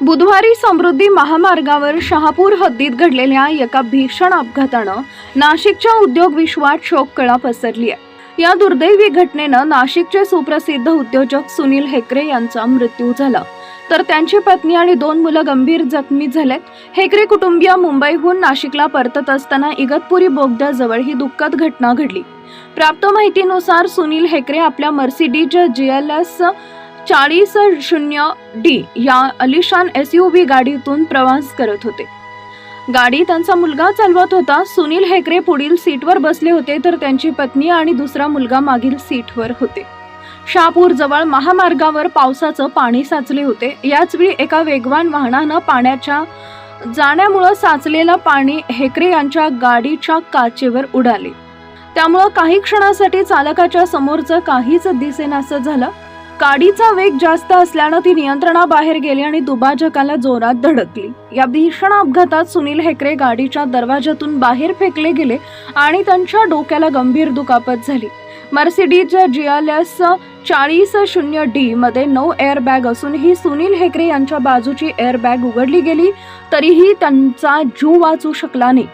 बुधवारी समृद्धी महामार्गावर शहापूर हद्दीत घडलेल्या एका भीषण अपघातानं नाशिकच्या उद्योग विश्वात शोककळा पसरली आहे या दुर्दैवी घटनेनं नाशिकचे सुप्रसिद्ध उद्योजक सुनील हेकरे यांचा मृत्यू झाला. तर त्यांची पत्नी आणि दोन मुलं गंभीर जखमी झालेत. हेकरे कुटुंबीय मुंबईहून नाशिकला परतत असताना इगतपुरी बोगद्याजवळ ही दुःखद घटना घडली. प्राप्त माहितीनुसार सुनील हेकरे आपल्या मर्सिडीज जी एल एस चाळीस शून्य डी या अलिशान एस यू व्ही गाडीतून प्रवास करत होते. गाडी त्यांचा मुलगा चालवत होता. सुनील हेकरे पुढील सीटवर बसले होते तर त्यांची पत्नी आणि दुसरा मुलगा मागील सीटवर होते. शहापूर जवळ महामार्गावर पावसाचं पाणी साचले होते. याचवेळी एका वेगवान वाहनानं पाण्याच्या जाण्यामुळं साचलेलं पाणी हेकरे यांच्या गाडीच्या काचेवर उडाले. त्यामुळं काही क्षणासाठी चालकाच्या समोरचं काहीच दिसेनासं झालं. गाडीचा वेग जास्त असल्यानं ती नियंत्रणाबाहेर गेली आणि दुभाजकाला जोरात धडकली. या भीषण अपघातात सुनील हेकरे गाडीच्या दरवाजातून बाहेर फेकले गेले आणि त्यांच्या डोक्याला गंभीर दुखापत झाली. मर्सिडीजच्या जियालस चाळीस शून्य डी मध्ये नऊ एअरबॅग असूनही सुनील हेकरे यांच्या बाजूची एअरबॅग उघडली गेली तरीही त्यांचा जीव वाचू शकला नाही.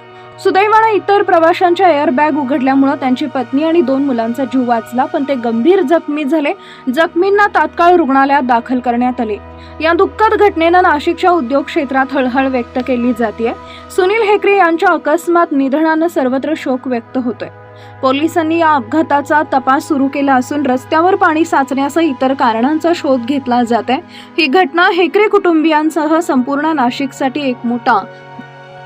सुदैवानं इतर प्रवाशांच्या एअरबॅग उघडल्यामुळं त्यांची पत्नी आणि दोन मुलांचा जीव वाचला पण ते गंभीर जखमी झाले. जखमींना तात्काळ रुग्णालयात दाखल करण्यात आले. या दुःखद घटनेनं नाशिकच्या उद्योग क्षेत्रात हळहळ व्यक्त केली जाते सुनील हेकरे यांच्या अकस्मात निधनानं सर्वत्र शोक व्यक्त होतोय. पोलिसांनी या अपघाताचा तपास सुरू केला असून रस्त्यावर पाणी साचण्यासह इतर कारणांचा शोध घेतला जात आहे ही घटना हेकरे कुटुंबियांसह संपूर्ण नाशिकसाठी एक मोठा